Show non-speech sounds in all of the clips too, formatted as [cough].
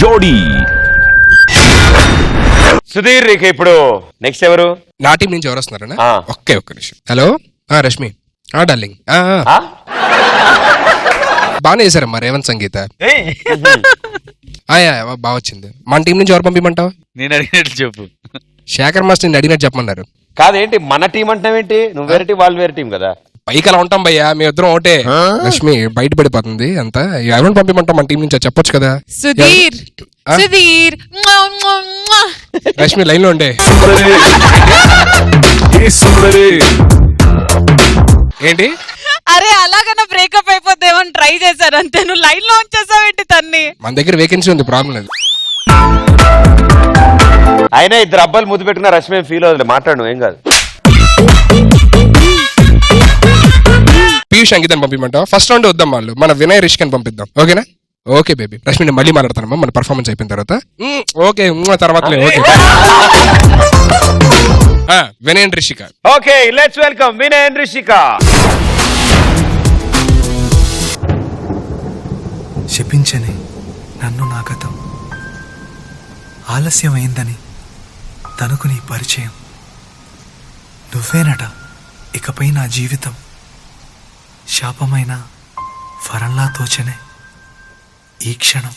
జోడీ. సుధీర్ ఇక ఇప్పుడు నెక్స్ట్ ఎవరు? నా టీం నుంచి ఎవరు వస్తున్నారనా ఆ. ఒకే ఒక్క నిమిషం. హలో? ఆ రష్మి. ఆ డార్లింగ్. ఆ, ఆ. ఆ? బాగానే చేశారమ్మా రేవంత్ సంగీత? ఆ, యా, యా, బాగా వచ్చింది. మన టీం నుంచి ఎవరు పంపిమంటావు? నేను అడిగినట్లు చెప్పు. శేఖర్ మాస్టర్ నేను అడిగినట్టు చెప్పమన్నారు. కాదేంటి మన టీం అంటావేంటి నువ్వు వేరే టీం వాళ్ళు వేరే టీం కదా? పైకి అలా ఉంటాం భయ్యా మీ ఇద్దరం ఒకటే లక్ష్మి బయట పడిపోతుంది అంతా. ఎవరిని పంపిమంటాం? మన టీం నుంచి చెప్పొచ్చు కదా. సుధీర్? సుధీర్. రష్మి లైన్లో ఉండే. ఏంటి? అరే అలాగన్నా బ్రేకప్ అయిపోద్దేమని ట్రై చేశారు? అంతే నువ్వు లైన్లో ఉంచేసావేంటి తన్ని? మన దగ్గర వేకెన్సీ ఉంది ప్రాబ్లం లేదు. అయినా ఇద్దరు అబ్బాయిలు ముద్దు పెట్టుకున్న రష్మి ఫీల్ అవుతుంది మాట్లాడు ఏం కాదు. పీయూష్ అంకితని పంపిమంటావా? ఫస్ట్ రౌండ్ వద్దాం వాళ్ళు. మన వినయ్ రిషిక్ అని పంపిద్దాం. ఓకేనా? Okay baby. రష్మి నేను మళ్ళీ మాట్లాడతానమ్మా మన పర్ఫార్మెన్స్ అయిపోయిన తర్వాత. ఓకే తర్వాత ఓకే. [laughs] ఆ, Vinay and Rishika. Okay let's welcome Vinay and Rishika. శపించని నన్ను నా గతం. ఆలస్యమైందని తనకు నీ పరిచయం. నువ్వేనట ఇకపై నా జీవితం. శాపమైన వరంలా తోచనే ఈ క్షణం.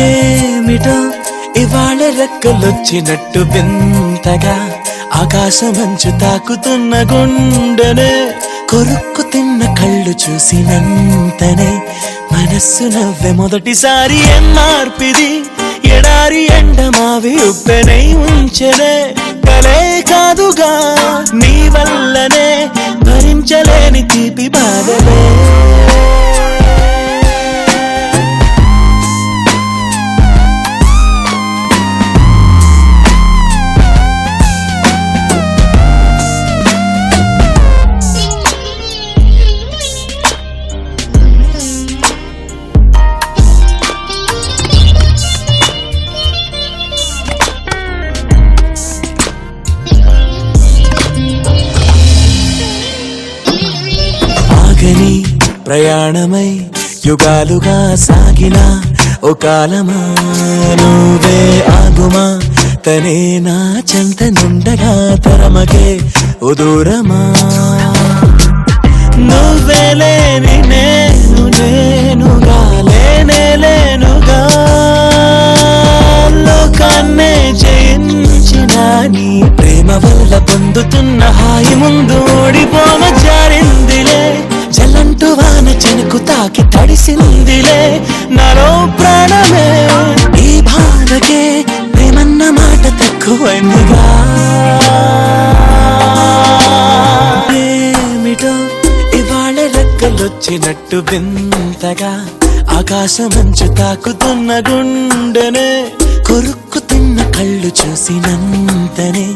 ఏమిటో ఇవాళ రెక్కలొచ్చినట్టు వింతగా ఆకాశమంచు తాకుతున్న గుండెనే కొరుక్కు తిన్న కళ్ళు చూసినంతనే మనస్సు నవ్వే మొదటిసారి ఏం మార్పిది ఎడారి ఎండమావి ఉప్పెనై ఉంచెనే. కలే కాదుగా నీ వల్లనే భరించలేని తీపి బాధలే. ప్రయాణమై యుగాలుగా సాగిన ఓ కాలమా? నువ్వే ఆగుమా? తనే నా చెంత నుండగా తరమకే ఓ దూరమా? నువ్వే రెక్కలొచ్చినట్టు వింతగా ఆకాశమంచు తాకుతున్న గుండెనే కొరుక్కుతున్న కళ్ళు చూసినంతనే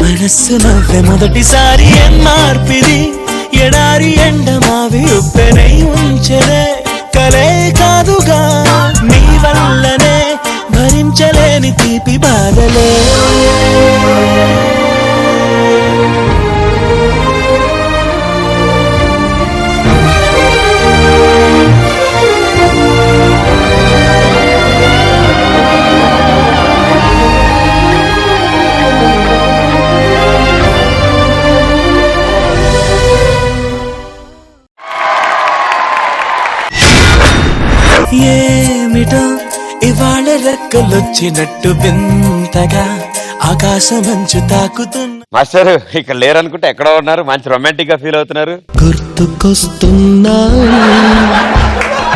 మనస్సు నవ్వె మొదటిసారి ఏం మార్పిది ఎడారి ఎండమావి ఉప్పెనై ఉంచెనే. కలే కాదుగా నీ వల్లనే భరించలేని తీపి బాధలే. ఏమిటో ఇవాళ రెక్కలొచ్చినట్టు వింతగా ఆకాశమంచు తాకుతున్న మాస్టర్ ఇక్కడ లేరనుకుంటే ఎక్కడో ఉన్నారు. మంచి రొమాంటిక్గా ఫీల్ అవుతున్నారు. గుర్తుకొస్తున్నా.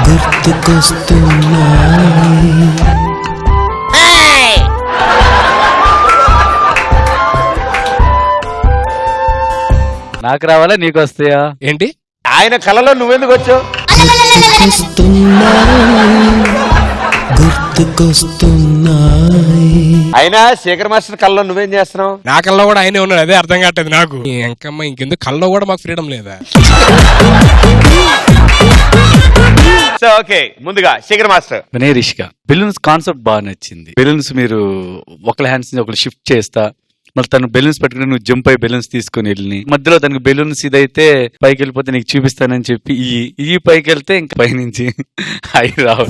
గుర్తుకొస్తున్నా. నాకు రావాలా? నీకు వస్తాయా ఏంటి? ఆయన కళలో నువ్వెందుకు వచ్చావు? గుర్తుకొస్తున్నాయి. అయినా శేఖర్ మాస్టర్ కల్లో నువ్వేం చేస్తున్నావు? నా కల్లో కూడా ఆయనే ఉన్నాడు అదే అర్థం కావట్లేదు నాకు. ఎంకమ్మ ఇంకెందుకు? కల్లో కూడా మాకు ఫ్రీడమ్ లేదా? సో ఓకే ముందుగా Shekhar master. Vinay Rishika balloons concept బాగా నచ్చింది. బెలూన్స్ మీరు ఒకళ్ళ హ్యాండ్స్ని ఒకళ్ళు షిఫ్ట్ చేస్తా మళ్ళీ తను బెలూన్స్ పెట్టుకుని నువ్వు జంప్ అయి బెలూన్స్ తీసుకొని వెళ్ళి మధ్యలో తనకి బెలూన్స్ ఇదైతే పైకి వెళ్ళిపోతే నీకు చూపిస్తానని చెప్పి ఈ ఈ పైకి వెళ్తే ఇంకా పైనుంచి [laughs] అయి రావు.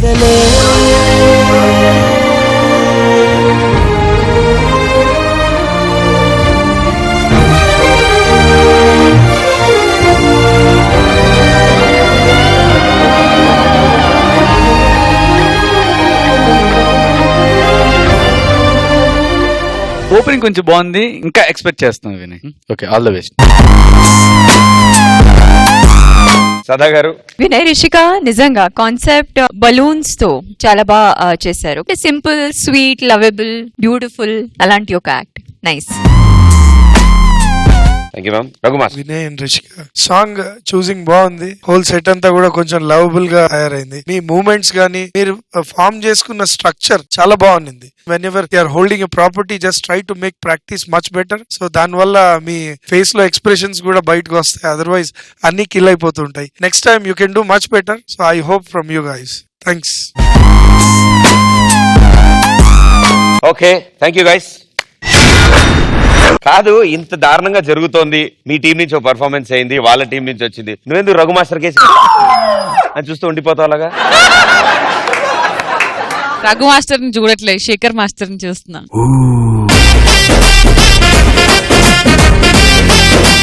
ఓపెనింగ్ కొంచెం బాగుంది. ఇంకా ఎక్స్పెక్ట్ చేస్తున్నాను Vinay okay all the best Sada గారు. వినయ్ రిషిక నిజంగా కాన్సెప్ట్ బలూన్స్తో చాలా బాగా చేశారు. సింపుల్ స్వీట్ లవబుల్ బ్యూటిఫుల్ అలాంటి ఒక act nice Vinay and Rishika song choosing బాగుంది. హోల్ సెట్ అంతా కూడా కొంచెం లవబుల్గా తయారైంది. మీ మూమెంట్స్ గానీ మీరు ఫామ్ చేసుకున్న స్ట్రక్చర్ చాలా బాగుంది whenever you're holding a property just try to make practice much better so దాని వల్ల మీ ఫేస్లో ఎక్స్ప్రెషన్స్ కూడా బయటకు వస్తాయి. అదర్వైజ్ అన్ని kill అయిపోతుంటాయి. Next time you can do much better so I hope from you guys thanks okay thank you guys కాదు ఇంత దారుణంగా జరుగుతోంది. మీ టీం నుంచి ఒక పర్ఫార్మెన్స్ అయింది వాళ్ళ టీం నుంచి వచ్చింది. నువ్వెందుకు రఘు మాస్టర్ కేసు? అని చూస్తూ ఉండిపోతావు అలాగా? రఘు మాస్టర్ని చూడట్లేదు శేఖర్ మాస్టర్ని చూస్తున్నా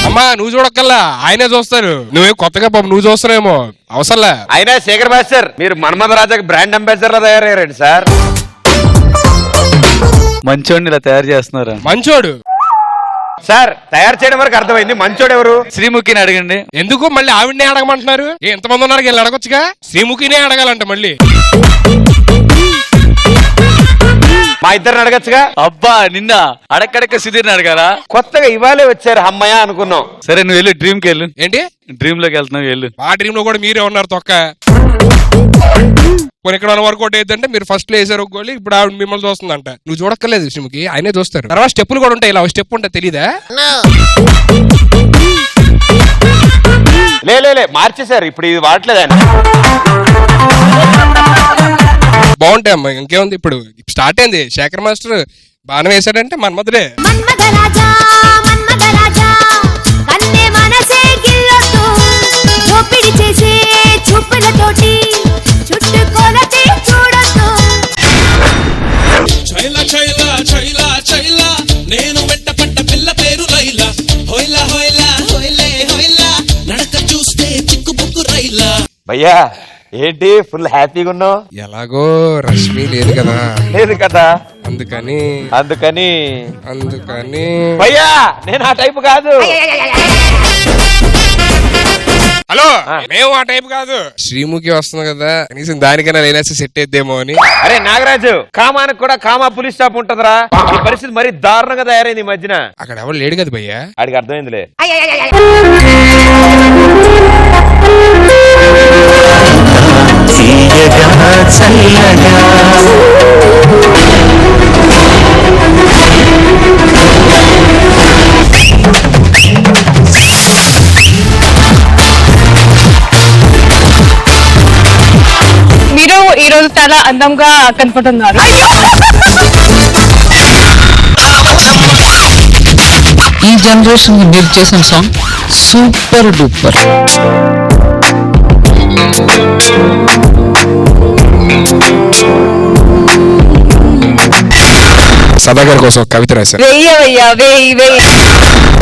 అమ్మా నువ్వు చూడక్కల్లా ఆయనే చూస్తారు. నువ్వే కొత్తగా పాపం నువ్వు చూస్తున్నావేమో. అవసరంలే? అయినా శేఖర్ మాస్టర్ మీరు మన్మథ రాజాకి బ్రాండ్ అంబాసిడర్ లా తయారయ్యారండి సార్. మంచోడిని ఇలా తయారు చేస్తున్నారా? మంచోడు. సార్ తయారు చేయడం వరకు అర్థమైంది. మంచోడు ఎవరు? శ్రీముఖిని అడగండి. ఎందుకు మళ్ళీ ఆవిడనే అడగమంటున్నారు? ఎంతమంది ఉన్నారు వీళ్ళు అడగొచ్చుగా? శ్రీముఖినే అడగాలంట మళ్ళీ. మా ఇద్దరిని అడగచ్చుగా? అబ్బా నిన్న అడక్కడక్క సుధీర్ని అడగాలా? కొత్తగా ఇవాళే వచ్చారు అమ్మయ్య అనుకున్నాం. సరే నువ్వు వెళ్ళు డ్రీమ్కి వెళ్ళు. ఏంటి? డ్రీమ్లోకి వెళ్తున్నావు వెళ్ళు. మా డ్రీమ్లో కూడా మీరే ఉన్నారు తొక్క. కొన్ని ఇక్కడ వర్కౌట్ ఏంటంటే మీరు ఫస్ట్లో వేసారు ఒక గోళీ ఇప్పుడు ఆవిడ మిమ్మల్ని చూస్తుందంట. నువ్వు చూడక్కర్లేదు శ్రీముఖి ఆయనే చూస్తారు. తర్వాత స్టెప్పులు కూడా ఉంటాయి ఇలా స్టెప్ ఉంటాయి తెలీదా? లే లే, లే మార్చేశారు ఇప్పుడు ఇది వాడట్లేదు బాగుంటాయి అమ్మా ఇంకేముంది ఇప్పుడు? స్టార్ట్ అయింది శేఖర్ మాస్టర్ మన్మధుడే. మనసే గిల్లొద్దు దోపిడి చేసే చూపులతోటి. భయ్యా ఏంటి ఫుల్ హ్యాపీగా ఉన్నావు? ఎలాగో రష్మి లేదు కదా. లేదు కదా. అందుకని అందుకని. అందుకని. భయ్యా నేను ఆ టైపు కాదు. హలో మేము ఆ టైప్ కాదు. శ్రీముఖి వస్తుంది కదా కనీసం దానికైనా లేనేసి సెట్ అయిద్దేమో అని. అరే నాగరాజు కామానికి కూడా కామా పులిస్ స్టాప్ ఉంటదిరా. ఈ పరిస్థితి మరీ దారుణంగా తయారైంది ఈ మధ్యన. అక్కడ ఎవరు లేడు కదా భయ్యా? ఆడికి అర్థమైందిలే. చల్లగా. మీరు ఈ రోజు చాలా అందంగా కనపడుతున్నారు. ఈ జనరేషన్ మీరు చేసిన song super duper. Sada Cargoso, Cavi 13. Veía, veía, veía, veía.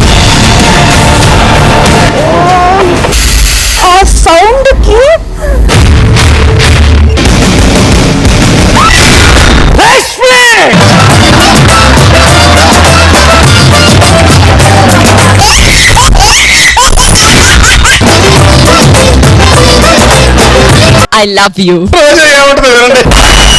I love you ఏమంటుంది? వినండి